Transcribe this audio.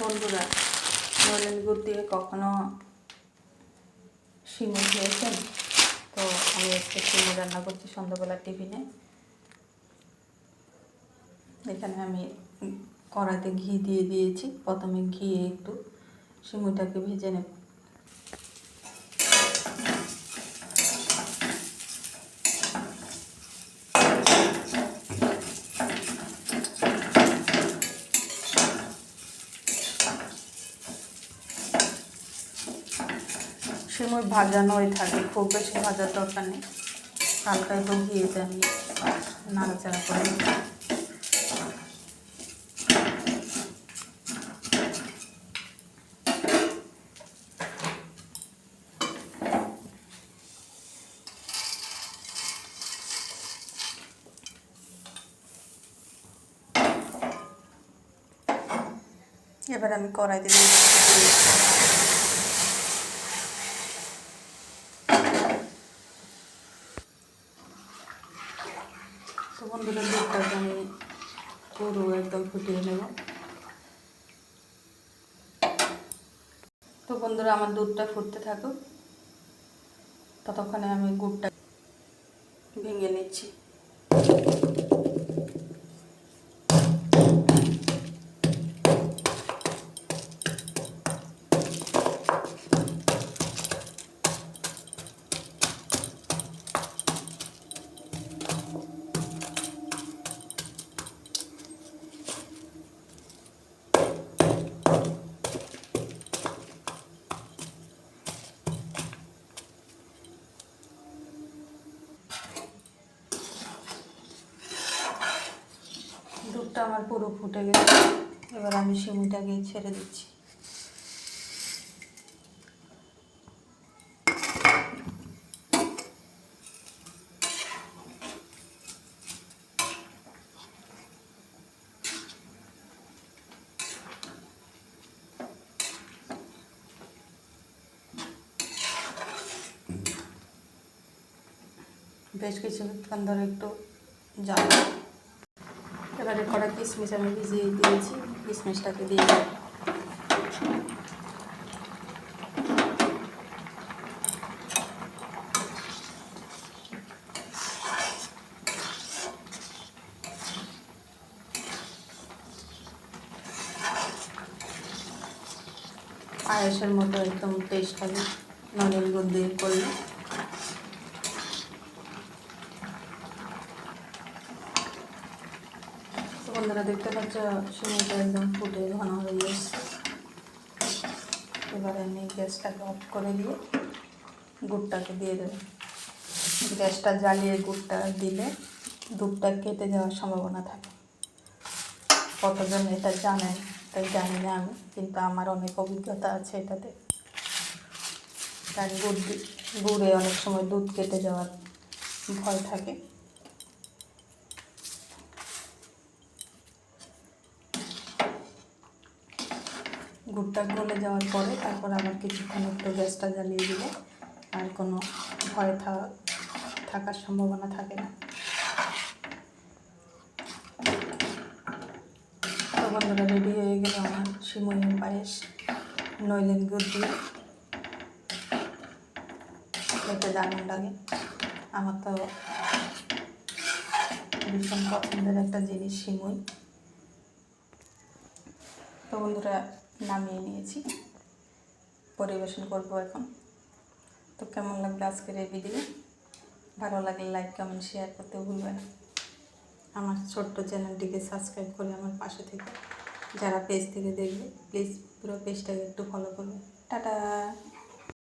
বন্ধুরা নলেন গুড় দিয়ে কখনো শিমুল খেয়েছেন? তো আমি আজকে শিমুল রান্না করছি সন্ধ্যাবেলা টিফিনে। এখানে আমি কড়াতে ঘি দিয়ে দিয়েছি। প্রথমে ঘি একটু সিমুটাকে ভেজে নেব। সিমুই ভাজানোই থাকে, খুব বেশি ভাজার দরকার নেই। হালকা একটু ঘিয়েতে আমি নাড়াচাড়া করে এবার আমি কড়াইতে দিয়ে তো বন্ধুরা দুধটাকে আমি পুরো একদম ফুটিয়ে নেব। তো বন্ধুরা, আমার দুধটা ফুটতে থাকুক। ততক্ষণে আমি গুড়টা ভেঙে নিচ্ছি। দুধটা আমার পুরো ফুটে গেছে। এবার আমি সিমিটাকে ছেড়ে দিচ্ছি। বেশ কিছুক্ষণ ধরে একটু জাল এবারে কড়া কিশমিশ আমি ভিজিয়ে দিয়েছি কিশমিশটাকে দিয়ে দেব। পায়েসের মতো একদম টেস্ট হবে নলেন গুড় দিয়ে করলে তো বন্ধুরা দেখতে পাচ্ছ সময়টা একদম ফুটে ঘন হয়ে এসছে এবারে আমি গ্যাসটাকে অফ করে দিয়ে গুড়টাকে দিয়ে দেবো। গ্যাসটা জ্বালিয়ে গুড়টা দিলে দুধটা কেটে যাওয়ার সম্ভাবনা থাকে। কতজন এটা জানেন, তাই জানি না আমি, কিন্তু আমার অনেক অভিজ্ঞতা আছে এটাতে। কারণ গুড় গুড়ে অনেক সময় দুধ কেটে যাওয়ার ভয় থাকে। গুড়টা গলে যাওয়ার পরে তারপর আবার কিছুক্ষণ একটু গ্যাসটা জ্বালিয়ে দিলে আর কোনো ভয় থাকার সম্ভাবনা থাকে না। তো বন্ধুরা রেডি হয়ে গেল আমার সিমুই পায়েস, নইলেন গুড় দিয়ে খেতে দারুণ লাগে। আমার তো ভীষণ পছন্দের একটা জিনিস সিমুই। তো বন্ধুরা নামিয়ে নিয়েছি। পরিবেশন করব এখন। তো কেমন লাগবে আজকের এই ভিডিও ভালো লাগলে লাইক কমেন্ট শেয়ার করতে ভুলবে না। আমার ছোট্ট চ্যানেলটিকে সাবস্ক্রাইব করে আমার পাশে থেকে। যারা পেজ থেকে দেখবে প্লিজ পুরো পেজটাকে একটু ফলো করবে। টাটা!